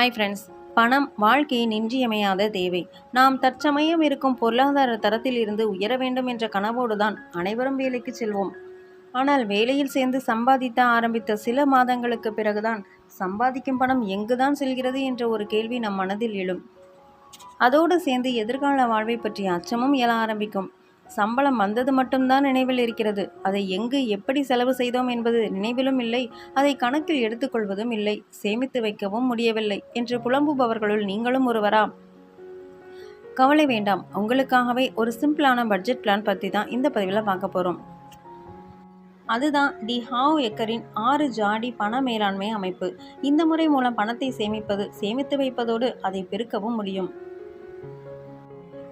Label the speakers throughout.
Speaker 1: Hi friends பணம் வாழ்க்கையின் இன்றியமையாத தேவை. நாம் தற்சமயம் இருக்கும் பொருளாதார தரத்தில் இருந்து உயர வேண்டும் என்ற கனவோடு தான் அனைவரும் வேலைக்கு செல்வோம். ஆனால் வேலையில் சேர்ந்து சம்பாதித்த ஆரம்பித்த சில மாதங்களுக்கு பிறகுதான் சம்பாதிக்கும் பணம் எங்குதான் செல்கிறது என்ற ஒரு கேள்வி நம் மனதில் எழும். அதோடு சேர்ந்து எதிர்கால வாழ்வை பற்றிய அச்சமும் எழ ஆரம்பிக்கும். சம்பளம் வந்தது மட்டும்தான் நினைவில் இருக்கிறது. அதை எங்கு எப்படி செலவு செய்தோம் என்பது நினைவிலும் இல்லை. அதை கணக்கில் எடுத்துக்கொள்வதும் இல்லை. சேமித்து வைக்கவும் முடியவில்லை என்று புலம்புபவர்களுள் நீங்களும் ஒருவரா கவலை வேண்டாம். உங்களுக்காகவே ஒரு சிம்பிளான பட்ஜெட் பிளான் பற்றி தான் இந்த பதிவில் பார்க்க போகிறோம் அதுதான் தி ஹாவ் எக்கரின் ஆறு ஜாடி பண மேலாண்மை அமைப்பு. இந்த முறை மூலம் பணத்தை சேமிப்பது சேமித்து வைப்பதோடு அதை பெருக்கவும் முடியும்.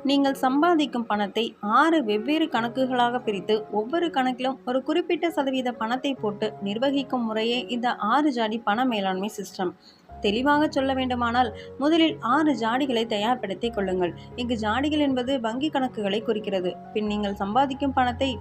Speaker 1: நீங்கள் சம்பாதிக்கும் பணத்தை ஆறு வெவ்வேறு கணக்குகளாக பிரித்து ஒவ்வொரு கணக்கிலும் ஒரு குறிப்பிட்ட சதவீத பணத்தை போட்டு நிர்வகிக்கும் முறையே இந்த ஆறு ஜாடி பண மேலாண்மை சிஸ்டம் தெளிவாக சொல்ல வேண்டுமானால் முதலில் ஆறு ஜாடிகளை தயார்படுத்திக் கொள்ளுங்கள். இங்கு ஜாடிகள் என்பது வங்கி கணக்குகளை குறிக்கிறது. பின் நீங்கள் சம்பாதிக்கும் பணத்தை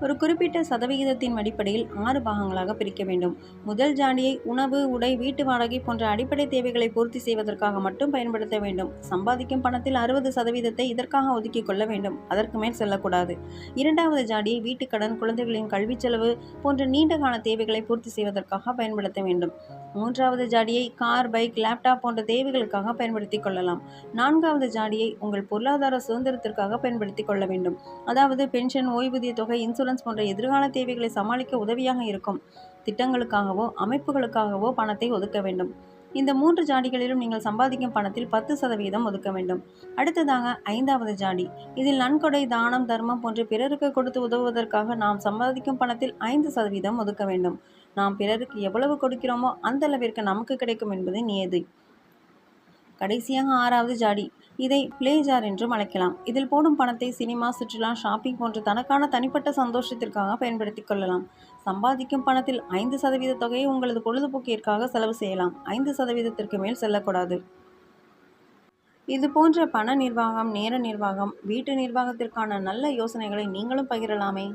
Speaker 1: ஒரு குறிப்பிட்ட சதவிகிதத்தின் அடிப்படையில் ஆறு பாகங்களாக பிரிக்க வேண்டும். முதல் ஜாடியை உணவு உடை வீட்டு வாடகை போன்ற அடிப்படை தேவைகளை பூர்த்தி செய்வதற்காக மட்டும் பயன்படுத்த வேண்டும். சம்பாதிக்கும் பணத்தில் அறுபது சதவீதத்தை இதற்காக ஒதுக்கிக் கொள்ள வேண்டும். அதற்கு மேல் செல்லக்கூடாது. இரண்டாவது ஜாடியை வீட்டுக்கடன் குழந்தைகளின் கல்வி செலவு போன்ற நீண்ட கால தேவைகளை பூர்த்தி செய்வதற்காக பயன்படுத்த வேண்டும். மூன்றாவது ஜாடியை கார் பைக் லேப்டாப் போன்ற தேவைகளுக்காக பயன்படுத்திக் கொள்ளலாம். நான்காவது ஜாடியை உங்கள் பொருளாதார சுதந்திரத்திற்காக பயன்படுத்திக் கொள்ள வேண்டும். அதாவது பென்ஷன் ஓய்வூதிய தொகை இன்சூரன்ஸ் போன்ற எதிர்கால தேவைகளை சமாளிக்க உதவியாக இருக்கும். திட்டங்களுக்காகவோ அமைப்புகளுக்காகவோ பணத்தை ஒதுக்க வேண்டும். இந்த மூன்று ஜாடிகளிலும் நீங்கள் சம்பாதிக்கும் பணத்தில் பத்து சதவீதம் ஒதுக்க வேண்டும். அடுத்ததாக ஐந்தாவது ஜாடி. இதில் நன்கொடை தானம் தர்மம் போன்ற பிறருக்கு கொடுத்து உதவுவதற்காக நாம் சம்பாதிக்கும் பணத்தில் ஐந்து சதவீதம் ஒதுக்க வேண்டும். நாம் பிறருக்கு எவ்வளவு கொடுக்கிறோமோ அந்த அளவிற்கு நமக்கு கிடைக்கும் என்பது நியதி. கடைசியாக ஆறாவது ஜாடி. இதை பிளே ஜார் என்றும் அழைக்கலாம். இதில் போடும் பணத்தை சினிமா சுற்றுலா ஷாப்பிங் போன்ற தனக்கான தனிப்பட்ட சந்தோஷத்திற்காக பயன்படுத்திக் கொள்ளலாம். சம்பாதிக்கும் பணத்தில் ஐந்து சதவீத தொகையை உங்களது பொழுதுபோக்கிற்காக செலவு செய்யலாம். ஐந்து சதவீதத்திற்கு மேல் செல்லக்கூடாது. இது போன்ற பண நிர்வாகம் நேர நிர்வாகம் வீட்டு நிர்வாகத்திற்கான நல்ல யோசனைகளை நீங்களும் பகிரலாமே.